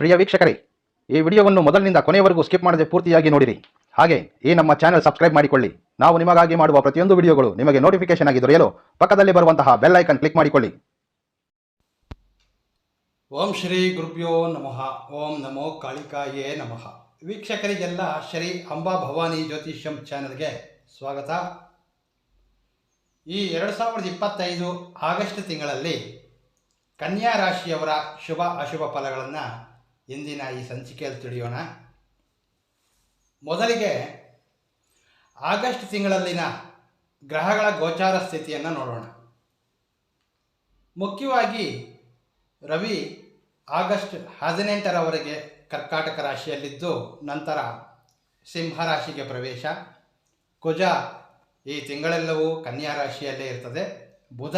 ಪ್ರಿಯ ವೀಕ್ಷಕರೇ, ಈ ವಿಡಿಯೋವನ್ನು ಮೊದಲಿನಿಂದ ಕೊನೆಯವರೆಗೂ ಸ್ಕಿಪ್ ಮಾಡದೆ ಪೂರ್ತಿಯಾಗಿ ನೋಡಿರಿ. ಹಾಗೆ, ಈ ನಮ್ಮ ಚಾನೆಲ್ ಸಬ್ಸ್ಕ್ರೈಬ್ ಮಾಡಿಕೊಳ್ಳಿ. ನಾವು ನಿಮಗಾಗಿ ಮಾಡುವ ಪ್ರತಿಯೊಂದು ವಿಡಿಯೋಗಳು ನಿಮಗೆ ನೋಟಿಫಿಕೇಶನ್ ಆಗಿ ದೊರೆಯಲು ಪಕ್ಕದಲ್ಲಿ ಬರುವಂತಹ ಬೆಲ್ ಐಕನ್ ಕ್ಲಿಕ್ ಮಾಡಿಕೊಳ್ಳಿ. ಓಂ ಶ್ರೀ ಗುರುಭ್ಯೋ ನಮಃ. ಓಂ ನಮೋ ಕಾಳಿಕಾಯೇ ನಮಃ. ವೀಕ್ಷಕರಿಗೆಲ್ಲ ಶ್ರೀ ಅಂಬಾ ಭವಾನಿ ಜ್ಯೋತಿಷ್ಯಂ ಚಾನೆಲ್ಗೆ ಸ್ವಾಗತ. ಈ ಎರಡು ಸಾವಿರದ ಇಪ್ಪತ್ತೈದು ಆಗಸ್ಟ್ ತಿಂಗಳಲ್ಲಿ ಕನ್ಯಾ ರಾಶಿಯವರ ಶುಭ ಅಶುಭ ಫಲಗಳನ್ನು ಇಂದಿನ ಈ ಸಂಚಿಕೆಯಲ್ಲಿ ತಿಳಿಯೋಣ. ಮೊದಲಿಗೆ ಆಗಸ್ಟ್ ತಿಂಗಳಲ್ಲಿನ ಗ್ರಹಗಳ ಗೋಚಾರ ಸ್ಥಿತಿಯನ್ನು ನೋಡೋಣ. ಮುಖ್ಯವಾಗಿ ರವಿ ಆಗಸ್ಟ್ ಹದಿನೆಂಟರವರೆಗೆ ಕರ್ಕಾಟಕ ರಾಶಿಯಲ್ಲಿದ್ದು, ನಂತರ ಸಿಂಹ ರಾಶಿಗೆ ಪ್ರವೇಶ. ಕುಜ ಈ ತಿಂಗಳೆಲ್ಲವೂ ಕನ್ಯಾ ರಾಶಿಯಲ್ಲೇ ಇರ್ತದೆ. ಬುಧ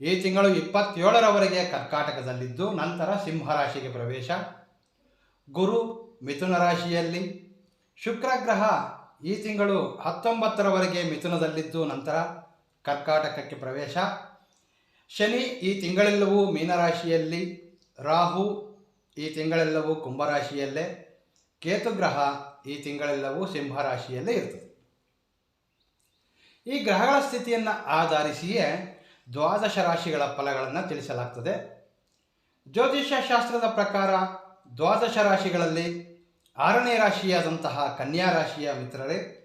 ಈ ತಿಂಗಳು ಇಪ್ಪತ್ತೇಳರವರೆಗೆ ಕರ್ಕಾಟಕದಲ್ಲಿದ್ದು, ನಂತರ ಸಿಂಹರಾಶಿಗೆ ಪ್ರವೇಶ. ಗುರು ಮಿಥುನ ರಾಶಿಯಲ್ಲಿ. ಶುಕ್ರ ಗ್ರಹ ಈ ತಿಂಗಳು ಹತ್ತೊಂಬತ್ತರವರೆಗೆ ಮಿಥುನದಲ್ಲಿದ್ದು, ನಂತರ ಕರ್ಕಾಟಕಕ್ಕೆ ಪ್ರವೇಶ. ಶನಿ ಈ ತಿಂಗಳೆಲ್ಲವೂ ಮೀನರಾಶಿಯಲ್ಲಿ. ರಾಹು ಈ ತಿಂಗಳೆಲ್ಲವೂ ಕುಂಭರಾಶಿಯಲ್ಲೇ. ಕೇತು ಗ್ರಹ ಈ ತಿಂಗಳೆಲ್ಲವೂ ಸಿಂಹರಾಶಿಯಲ್ಲೇ ಇರ್ತದೆ. ಈ ಗ್ರಹಗಳ ಸ್ಥಿತಿಯನ್ನು ಆಧರಿಸಿಯೇ ದ್ವಾದಶ ರಾಶಿಗಳ ಫಲಗಳನ್ನು ತಿಳಿಸಲಾಗ್ತದೆ. ಜ್ಯೋತಿಷ್ಯ ಶಾಸ್ತ್ರದ ಪ್ರಕಾರ ದ್ವಾದಶ ರಾಶಿಗಳಲ್ಲಿ ಆರನೇ ರಾಶಿಯಾದಂತಹ ಕನ್ಯಾ ರಾಶಿಯ ಮಿತ್ರರೇ,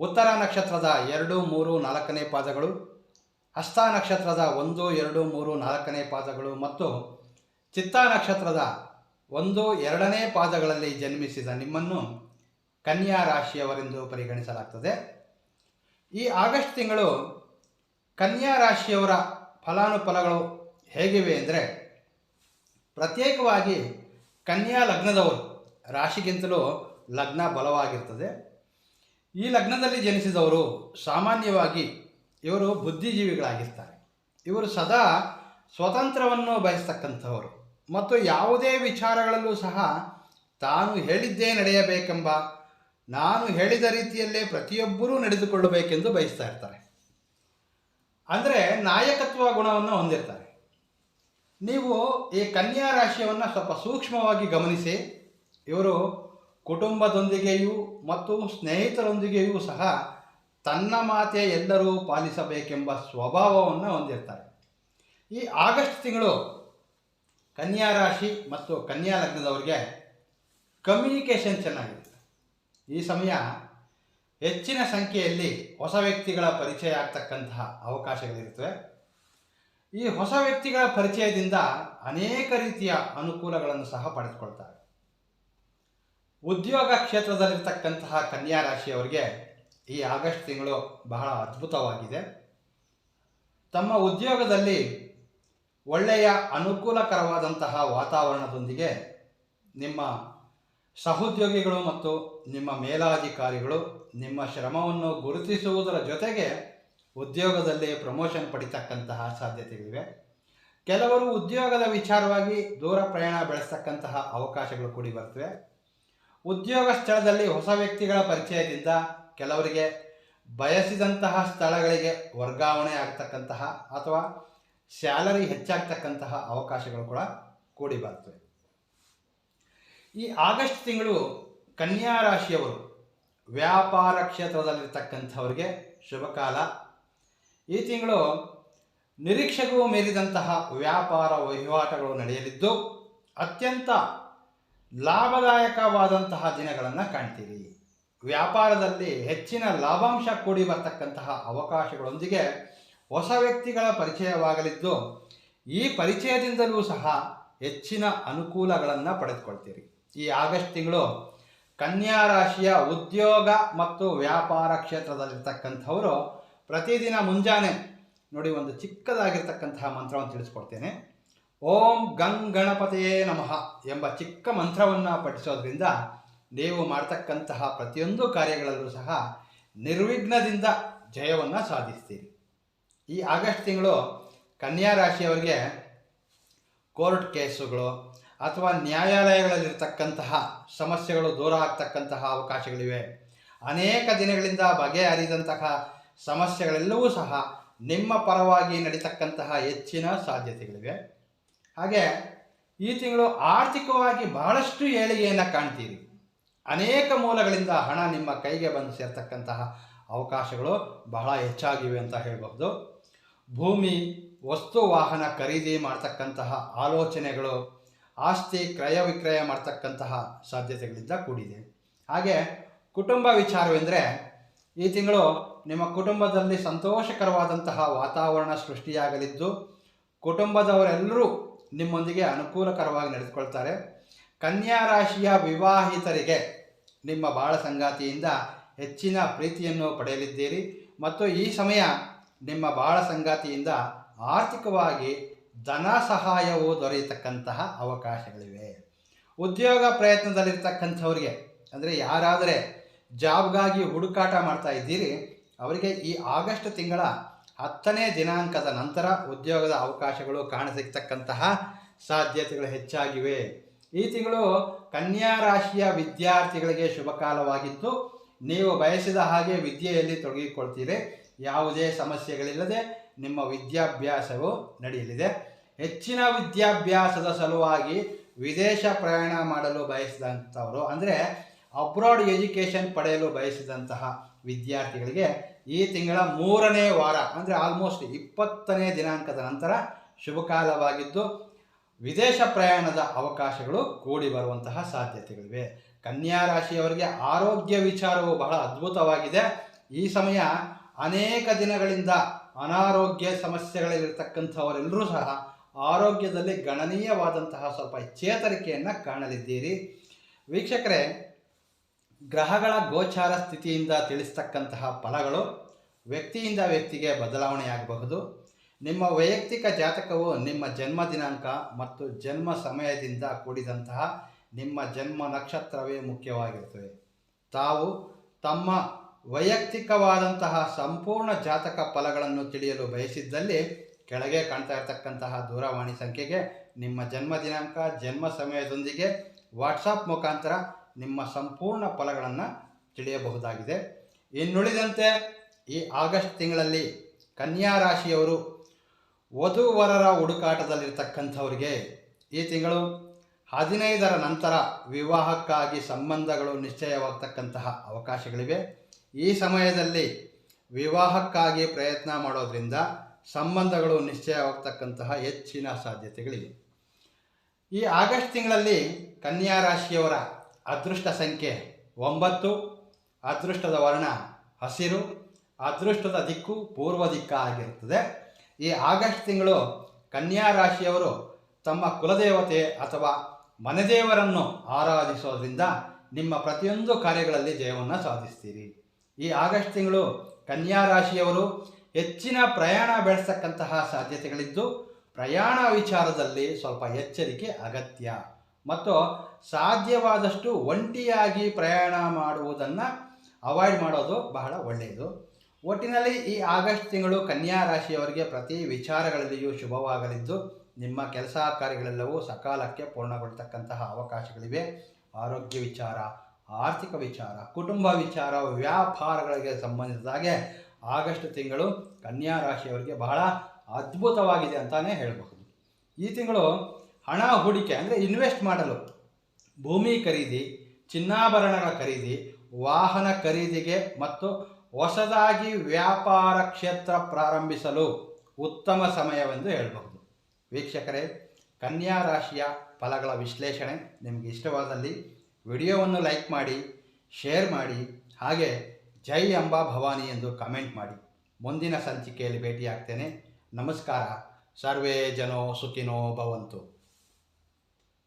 ಉತ್ತರ ನಕ್ಷತ್ರದ ಎರಡು, ಮೂರು, ನಾಲ್ಕನೇ ಪಾದಗಳು, ಹಸ್ತ ನಕ್ಷತ್ರದ ಒಂದು, ಎರಡು, ಮೂರು, ನಾಲ್ಕನೇ ಪಾದಗಳು ಮತ್ತು ಚಿತ್ತಾ ನಕ್ಷತ್ರದ ಒಂದು, ಎರಡನೇ ಪಾದಗಳಲ್ಲಿ ಜನ್ಮಿಸಿದ ನಿಮ್ಮನ್ನು ಕನ್ಯಾ ರಾಶಿಯವರೆಂದು ಪರಿಗಣಿಸಲಾಗ್ತದೆ. ಈ ಆಗಸ್ಟ್ ತಿಂಗಳು ಕನ್ಯಾ ರಾಶಿಯವರ ಫಲಾನುಫಲಗಳು ಹೇಗಿವೆ ಅಂದರೆ ಪ್ರತ್ಯೇಕವಾಗಿ ಕನ್ಯಾ ಲಗ್ನದವರು ರಾಶಿಗಿಂತಲೂ ಲಗ್ನ ಬಲವಾಗಿರ್ತದೆ. ಈ ಲಗ್ನದಲ್ಲಿ ಜನಿಸಿದವರು ಸಾಮಾನ್ಯವಾಗಿ ಇವರು ಬುದ್ಧಿಜೀವಿಗಳಾಗಿರ್ತಾರೆ. ಇವರು ಸದಾ ಸ್ವತಂತ್ರವನ್ನು ಬಯಸ್ತಕ್ಕಂಥವರು. ಮತ್ತು ಯಾವುದೇ ವಿಚಾರಗಳಲ್ಲೂ ಸಹ ತಾನು ಹೇಳಿದ್ದೇ ನಡೆಯಬೇಕೆಂಬ, ನಾನು ಹೇಳಿದ ರೀತಿಯಲ್ಲೇ ಪ್ರತಿಯೊಬ್ಬರೂ ನಡೆದುಕೊಳ್ಳಬೇಕೆಂದು ಬಯಸ್ತಾ ಇರ್ತಾರೆ. ಅಂದರೆ ನಾಯಕತ್ವ ಗುಣವನ್ನು ಹೊಂದಿರ್ತಾರೆ. ನೀವು ಈ ಕನ್ಯಾ ರಾಶಿಯನ್ನು ಸ್ವಲ್ಪ ಸೂಕ್ಷ್ಮವಾಗಿ ಗಮನಿಸಿ. ಇವರು ಕುಟುಂಬದೊಂದಿಗೆಯೂ ಮತ್ತು ಸ್ನೇಹಿತರೊಂದಿಗೆಯೂ ಸಹ ತನ್ನ ಮಾತೆ ಎಲ್ಲರೂ ಪಾಲಿಸಬೇಕೆಂಬ ಸ್ವಭಾವವನ್ನು ಹೊಂದಿರ್ತಾರೆ. ಈ ಆಗಸ್ಟ್ ತಿಂಗಳು ಕನ್ಯಾ ರಾಶಿ ಮತ್ತು ಕನ್ಯಾ ಲಗ್ನದವರಿಗೆ ಕಮ್ಯುನಿಕೇಷನ್ ಚೆನ್ನಾಗಿರುತ್ತೆ. ಈ ಸಮಯ ಹೆಚ್ಚಿನ ಸಂಖ್ಯೆಯಲ್ಲಿ ಹೊಸ ವ್ಯಕ್ತಿಗಳ ಪರಿಚಯ ಆಗ್ತಕ್ಕಂತಹ ಅವಕಾಶಗಳಿರುತ್ತವೆ. ಈ ಹೊಸ ವ್ಯಕ್ತಿಗಳ ಪರಿಚಯದಿಂದ ಅನೇಕ ರೀತಿಯ ಅನುಕೂಲಗಳನ್ನು ಸಹ ಪಡೆದುಕೊಳ್ತಾರೆ. ಉದ್ಯೋಗ ಕ್ಷೇತ್ರದಲ್ಲಿರ್ತಕ್ಕಂತಹ ಕನ್ಯಾ ರಾಶಿಯವರಿಗೆ ಈ ಆಗಸ್ಟ್ ತಿಂಗಳು ಬಹಳ ಅದ್ಭುತವಾಗಿದೆ. ತಮ್ಮ ಉದ್ಯೋಗದಲ್ಲಿ ಒಳ್ಳೆಯ ಅನುಕೂಲಕರವಾದಂತಹ ವಾತಾವರಣದೊಂದಿಗೆ ನಿಮ್ಮ ಸಹೋದ್ಯೋಗಿಗಳು ಮತ್ತು ನಿಮ್ಮ ಮೇಲಾಧಿಕಾರಿಗಳು ನಿಮ್ಮ ಶ್ರಮವನ್ನು ಗುರುತಿಸುವುದರ ಜೊತೆಗೆ ಉದ್ಯೋಗದಲ್ಲಿ ಪ್ರಮೋಷನ್ ಪಡಿತಕ್ಕಂತಹ ಸಾಧ್ಯತೆಗಳಿವೆ. ಕೆಲವರು ಉದ್ಯೋಗದ ವಿಚಾರವಾಗಿ ದೂರ ಪ್ರಯಾಣ ಬೆಳೆಸ್ತಕ್ಕಂತಹ ಅವಕಾಶಗಳು ಕೂಡಿ ಬರ್ತವೆ. ಉದ್ಯೋಗ ಸ್ಥಳದಲ್ಲಿ ಹೊಸ ವ್ಯಕ್ತಿಗಳ ಪರಿಚಯದಿಂದ ಕೆಲವರಿಗೆ ಬಯಸಿದಂತಹ ಸ್ಥಳಗಳಿಗೆ ವರ್ಗಾವಣೆ ಆಗ್ತಕ್ಕಂತಹ ಅಥವಾ ಸ್ಯಾಲರಿ ಹೆಚ್ಚಾಗ್ತಕ್ಕಂತಹ ಅವಕಾಶಗಳು ಕೂಡ ಕೂಡಿ ಬರ್ತವೆ. ಈ ಆಗಸ್ಟ್ ತಿಂಗಳು ಕನ್ಯಾ ರಾಶಿಯವರು ವ್ಯಾಪಾರ ಕ್ಷೇತ್ರದಲ್ಲಿರ್ತಕ್ಕಂಥವ್ರಿಗೆ ಶುಭಕಾಲ ಈ ತಿಂಗಳು ನಿರೀಕ್ಷೆಗೂ ಮೀರಿದಂತಹ ವ್ಯಾಪಾರ ವಹಿವಾಟುಗಳು ನಡೆಯಲಿದ್ದು, ಅತ್ಯಂತ ಲಾಭದಾಯಕವಾದಂತಹ ದಿನಗಳನ್ನು ಕಾಣ್ತೀರಿ. ವ್ಯಾಪಾರದಲ್ಲಿ ಹೆಚ್ಚಿನ ಲಾಭಾಂಶ ಕೂಡಿ ಬರ್ತಕ್ಕಂತಹ ಅವಕಾಶಗಳೊಂದಿಗೆ ಹೊಸ ವ್ಯಕ್ತಿಗಳ ಪರಿಚಯವಾಗಲಿದ್ದು, ಈ ಪರಿಚಯದಿಂದಲೂ ಸಹ ಹೆಚ್ಚಿನ ಅನುಕೂಲಗಳನ್ನು ಪಡೆದುಕೊಳ್ತೀರಿ. ಈ ಆಗಸ್ಟ್ ತಿಂಗಳು ಕನ್ಯಾ ರಾಶಿಯ ಉದ್ಯೋಗ ಮತ್ತು ವ್ಯಾಪಾರ ಕ್ಷೇತ್ರದಲ್ಲಿರ್ತಕ್ಕಂಥವರು ಪ್ರತಿದಿನ ಮುಂಜಾನೆ ನೋಡಿ ಒಂದು ಚಿಕ್ಕದಾಗಿರ್ತಕ್ಕಂತಹ ಮಂತ್ರವನ್ನು ತಿಳಿಸ್ಕೊಡ್ತೇನೆ. ಓಂ ಗಂಗ್ ಗಣಪತಿಯೇ ನಮಃ ಎಂಬ ಚಿಕ್ಕ ಮಂತ್ರವನ್ನು ಪಠಿಸೋದ್ರಿಂದ ನೀವು ಮಾಡ್ತಕ್ಕಂತಹ ಪ್ರತಿಯೊಂದು ಕಾರ್ಯಗಳಲ್ಲೂ ಸಹ ನಿರ್ವಿಘ್ನದಿಂದ ಜಯವನ್ನು ಸಾಧಿಸ್ತೀರಿ. ಈ ಆಗಸ್ಟ್ ತಿಂಗಳು ಕನ್ಯಾ ರಾಶಿಯವರಿಗೆ ಕೋರ್ಟ್ ಕೇಸುಗಳು ಅಥವಾ ನ್ಯಾಯಾಲಯಗಳಲ್ಲಿರ್ತಕ್ಕಂತಹ ಸಮಸ್ಯೆಗಳು ದೂರ ಆಗ್ತಕ್ಕಂತಹ ಅವಕಾಶಗಳಿವೆ. ಅನೇಕ ದಿನಗಳಿಂದ ಬಗೆಹರಿದಂತಹ ಸಮಸ್ಯೆಗಳೆಲ್ಲವೂ ಸಹ ನಿಮ್ಮ ಪರವಾಗಿ ನಡೀತಕ್ಕಂತಹ ಹೆಚ್ಚಿನ ಸಾಧ್ಯತೆಗಳಿವೆ. ಹಾಗೆ ಈ ತಿಂಗಳು ಆರ್ಥಿಕವಾಗಿ ಬಹಳಷ್ಟು ಏಳಿಗೆಯನ್ನು ಕಾಣ್ತೀರಿ. ಅನೇಕ ಮೂಲಗಳಿಂದ ಹಣ ನಿಮ್ಮ ಕೈಗೆ ಬಂದು ಸೇರ್ತಕ್ಕಂತಹ ಅವಕಾಶಗಳು ಬಹಳ ಹೆಚ್ಚಾಗಿವೆ ಅಂತ ಹೇಳಬಹುದು. ಭೂಮಿ, ವಸ್ತು, ವಾಹನ ಖರೀದಿ ಮಾಡ್ತಕ್ಕಂತಹ ಆಲೋಚನೆಗಳು ಆಸ್ತಿ ಕ್ರಯ ವಿಕ್ರಯ ಮಾಡ್ತಕ್ಕಂತಹ ಸಾಧ್ಯತೆಗಳಿಂದ ಕೂಡಿದೆ. ಹಾಗೆ ಕುಟುಂಬ ವಿಚಾರವೆಂದರೆ, ಈ ತಿಂಗಳು ನಿಮ್ಮ ಕುಟುಂಬದಲ್ಲಿ ಸಂತೋಷಕರವಾದಂತಹ ವಾತಾವರಣ ಸೃಷ್ಟಿಯಾಗಲಿದ್ದು, ಕುಟುಂಬದವರೆಲ್ಲರೂ ನಿಮ್ಮೊಂದಿಗೆ ಅನುಕೂಲಕರವಾಗಿ ನಡೆದುಕೊಳ್ತಾರೆ. ಕನ್ಯಾ ರಾಶಿಯ ವಿವಾಹಿತರಿಗೆ ನಿಮ್ಮ ಬಾಳ ಸಂಗಾತಿಯಿಂದ ಹೆಚ್ಚಿನ ಪ್ರೀತಿಯನ್ನು ಪಡೆಯಲಿದ್ದೀರಿ. ಮತ್ತು ಈ ಸಮಯ ನಿಮ್ಮ ಬಾಳ ಸಂಗಾತಿಯಿಂದ ಆರ್ಥಿಕವಾಗಿ ಧನ ಸಹಾಯವು ದೊರೆಯತಕ್ಕಂತಹ ಅವಕಾಶಗಳಿವೆ. ಉದ್ಯೋಗ ಪ್ರಯತ್ನದಲ್ಲಿರ್ತಕ್ಕಂಥವ್ರಿಗೆ, ಅಂದರೆ ಯಾರಾದರೆ ಜಾಬ್ಗಾಗಿ ಹುಡುಕಾಟ ಮಾಡ್ತಾ ಇದ್ದೀರಿ, ಅವರಿಗೆ ಈ ಆಗಸ್ಟ್ ತಿಂಗಳ ಹತ್ತನೇ ದಿನಾಂಕದ ನಂತರ ಉದ್ಯೋಗದ ಅವಕಾಶಗಳು ಕಾಣಸಿಗ್ತಕ್ಕಂತಹ ಸಾಧ್ಯತೆಗಳು ಹೆಚ್ಚಾಗಿವೆ. ಈ ತಿಂಗಳು ಕನ್ಯಾ ರಾಶಿಯ ವಿದ್ಯಾರ್ಥಿಗಳಿಗೆ ಶುಭ ಕಾಲವಾಗಿದ್ದು ನೀವು ಬಯಸಿದ ಹಾಗೆ ವಿದ್ಯೆಯಲ್ಲಿ ತೊಡಗಿಕೊಳ್ತೀರಿ. ಯಾವುದೇ ಸಮಸ್ಯೆಗಳಿಲ್ಲದೆ ನಿಮ್ಮ ವಿದ್ಯಾಭ್ಯಾಸವು ನಡೆಯಲಿದೆ. ಹೆಚ್ಚಿನ ವಿದ್ಯಾಭ್ಯಾಸದ ಸಲುವಾಗಿ ವಿದೇಶ ಪ್ರಯಾಣ ಮಾಡಲು ಬಯಸಿದಂಥವರು, ಅಂದರೆ ಅಬ್ರಾಡ್ ಎಜುಕೇಷನ್ ಪಡೆಯಲು ಬಯಸಿದಂತಹ ವಿದ್ಯಾರ್ಥಿಗಳಿಗೆ ಈ ತಿಂಗಳ ಮೂರನೇ ವಾರ, ಅಂದರೆ ಆಲ್ಮೋಸ್ಟ್ ಇಪ್ಪತ್ತನೇ ದಿನಾಂಕದ ನಂತರ ಶುಭಕಾಲವಾಗಿದ್ದು, ವಿದೇಶ ಪ್ರಯಾಣದ ಅವಕಾಶಗಳು ಕೂಡಿ ಬರುವಂತಹ ಸಾಧ್ಯತೆಗಳಿವೆ. ಕನ್ಯಾ ರಾಶಿಯವರಿಗೆ ಆರೋಗ್ಯ ವಿಚಾರವು ಬಹಳ ಅದ್ಭುತವಾಗಿದೆ. ಈ ಸಮಯ ಅನೇಕ ದಿನಗಳಿಂದ ಅನಾರೋಗ್ಯ ಸಮಸ್ಯೆಗಳಲ್ಲಿರ್ತಕ್ಕಂಥವರೆಲ್ಲರೂ ಸಹ ಆರೋಗ್ಯದಲ್ಲಿ ಗಣನೀಯವಾದಂತಹ ಸ್ವಲ್ಪ ಚೇತರಿಕೆಯನ್ನು ಕಾಣಲಿದ್ದೀರಿ. ವೀಕ್ಷಕರೇ, ಗ್ರಹಗಳ ಗೋಚಾರ ಸ್ಥಿತಿಯಿಂದ ತಿಳಿಸ್ತಕ್ಕಂತಹ ಫಲಗಳು ವ್ಯಕ್ತಿಯಿಂದ ವ್ಯಕ್ತಿಗೆ ಬದಲಾವಣೆಯಾಗಬಹುದು. ನಿಮ್ಮ ವೈಯಕ್ತಿಕ ಜಾತಕವು ನಿಮ್ಮ ಜನ್ಮ ದಿನಾಂಕ ಮತ್ತು ಜನ್ಮ ಸಮಯದಿಂದ ಕೂಡಿದಂತಹ ನಿಮ್ಮ ಜನ್ಮ ನಕ್ಷತ್ರವೇ ಮುಖ್ಯವಾಗಿರುತ್ತದೆ ತಾವು ತಮ್ಮ ವೈಯಕ್ತಿಕವಾದಂತಹ ಸಂಪೂರ್ಣ ಜಾತಕ ಫಲಗಳನ್ನು ತಿಳಿಯಲು ಬಯಸಿದ್ದಲ್ಲಿ ಕೆಳಗೆ ಕಾಣ್ತಾ ಇರತಕ್ಕಂತಹ ದೂರವಾಣಿ ಸಂಖ್ಯೆಗೆ ನಿಮ್ಮ ಜನ್ಮ ದಿನಾಂಕ, ಜನ್ಮ ಸಮಯದೊಂದಿಗೆ ವಾಟ್ಸಾಪ್ ಮುಖಾಂತರ ನಿಮ್ಮ ಸಂಪೂರ್ಣ ಫಲಗಳನ್ನು ತಿಳಿಯಬಹುದಾಗಿದೆ. ಇನ್ನುಳಿದಂತೆ ಈ ಆಗಸ್ಟ್ ತಿಂಗಳಲ್ಲಿ ಕನ್ಯಾ ರಾಶಿಯವರು ವಧುವರರ ಹುಡುಕಾಟದಲ್ಲಿರ್ತಕ್ಕಂಥವರಿಗೆ ಈ ತಿಂಗಳು ಹದಿನೈದರ ನಂತರ ವಿವಾಹಕ್ಕಾಗಿ ಸಂಬಂಧಗಳು ನಿಶ್ಚಯವಾಗತಕ್ಕಂತಹ ಅವಕಾಶಗಳಿವೆ. ಈ ಸಮಯದಲ್ಲಿ ವಿವಾಹಕ್ಕಾಗಿ ಪ್ರಯತ್ನ ಮಾಡೋದ್ರಿಂದ ಸಂಬಂಧಗಳು ನಿಶ್ಚಯವಾಗ್ತಕ್ಕಂತಹ ಹೆಚ್ಚಿನ ಸಾಧ್ಯತೆಗಳಿವೆ. ಈ ಆಗಸ್ಟ್ ತಿಂಗಳಲ್ಲಿ ಕನ್ಯಾ ರಾಶಿಯವರ ಅದೃಷ್ಟ ಸಂಖ್ಯೆ ಒಂಬತ್ತು, ಅದೃಷ್ಟದ ವರ್ಣ ಹಸಿರು, ಅದೃಷ್ಟದ ದಿಕ್ಕು ಪೂರ್ವ ದಿಕ್ಕ ಆಗಿರುತ್ತದೆ. ಈ ಆಗಸ್ಟ್ ತಿಂಗಳು ಕನ್ಯಾ ರಾಶಿಯವರು ತಮ್ಮ ಕುಲದೇವತೆ ಅಥವಾ ಮನೆದೇವರನ್ನು ಆರಾಧಿಸೋದ್ರಿಂದ ನಿಮ್ಮ ಪ್ರತಿಯೊಂದು ಕಾರ್ಯಗಳಲ್ಲಿ ಜಯವನ್ನು ಸಾಧಿಸ್ತೀರಿ. ಈ ಆಗಸ್ಟ್ ತಿಂಗಳು ಕನ್ಯಾ ರಾಶಿಯವರು ಹೆಚ್ಚಿನ ಪ್ರಯಾಣ ಬೆಳೆಸ್ತಕ್ಕಂತಹ ಸಾಧ್ಯತೆಗಳಿದ್ದು, ಪ್ರಯಾಣ ವಿಚಾರದಲ್ಲಿ ಸ್ವಲ್ಪ ಎಚ್ಚರಿಕೆ ಅಗತ್ಯ. ಮತ್ತು ಸಾಧ್ಯವಾದಷ್ಟು ಒಂಟಿಯಾಗಿ ಪ್ರಯಾಣ ಮಾಡುವುದನ್ನು ಅವಾಯ್ಡ್ ಮಾಡೋದು ಬಹಳ ಒಳ್ಳೆಯದು. ಒಟ್ಟಿನಲ್ಲಿ ಈ ಆಗಸ್ಟ್ ತಿಂಗಳು ಕನ್ಯಾ ರಾಶಿಯವರಿಗೆ ಪ್ರತಿ ವಿಚಾರಗಳಲ್ಲಿಯೂ ಶುಭವಾಗಲಿದ್ದು, ನಿಮ್ಮ ಕೆಲಸ ಕಾರ್ಯಗಳೆಲ್ಲವೂ ಸಕಾಲಕ್ಕೆ ಪೂರ್ಣಗೊಳ್ತಕ್ಕಂತಹ ಅವಕಾಶಗಳಿವೆ. ಆರೋಗ್ಯ ವಿಚಾರ ಆರ್ಥಿಕ ವಿಚಾರ, ಕುಟುಂಬ ವಿಚಾರ, ವ್ಯಾಪಾರಗಳಿಗೆ ಸಂಬಂಧಿಸಿದ ಹಾಗೆ ಆಗಸ್ಟ್ ತಿಂಗಳು ಕನ್ಯಾ ರಾಶಿಯವರಿಗೆ ಬಹಳ ಅದ್ಭುತವಾಗಿದೆ ಅಂತಲೇ ಹೇಳಬಹುದು. ಈ ತಿಂಗಳು ಹಣ ಹೂಡಿಕೆ ಅಂದರೆ ಇನ್ವೆಸ್ಟ್ ಮಾಡಲು. ಭೂಮಿ ಖರೀದಿ, ಚಿನ್ನಾಭರಣಗಳ ಖರೀದಿ, ವಾಹನ ಖರೀದಿಗೆ ಮತ್ತು ಹೊಸದಾಗಿ ವ್ಯಾಪಾರ ಕ್ಷೇತ್ರ ಪ್ರಾರಂಭಿಸಲು ಉತ್ತಮ ಸಮಯವೆಂದು ಹೇಳಬಹುದು. ವೀಕ್ಷಕರೇ, ಕನ್ಯಾ ರಾಶಿಯ ಫಲಗಳ ವಿಶ್ಲೇಷಣೆ ನಿಮಗೆ ಇಷ್ಟವಾದಲ್ಲಿ ವಿಡಿಯೋವನ್ನು ಲೈಕ್ ಮಾಡಿ, ಶೇರ್ ಮಾಡಿ, ಹಾಗೆ ಜೈ ಅಂಬಾ ಭವಾನಿ ಎಂದು ಕಮೆಂಟ್ ಮಾಡಿ. ಮುಂದಿನ ಸಂಚಿಕೆಯಲ್ಲಿ ಭೇಟಿಯಾಗ್ತೇನೆ. ನಮಸ್ಕಾರ. ಸರ್ವೇ ಜನೋ ಸುಖಿನೋ ಭವಂತು.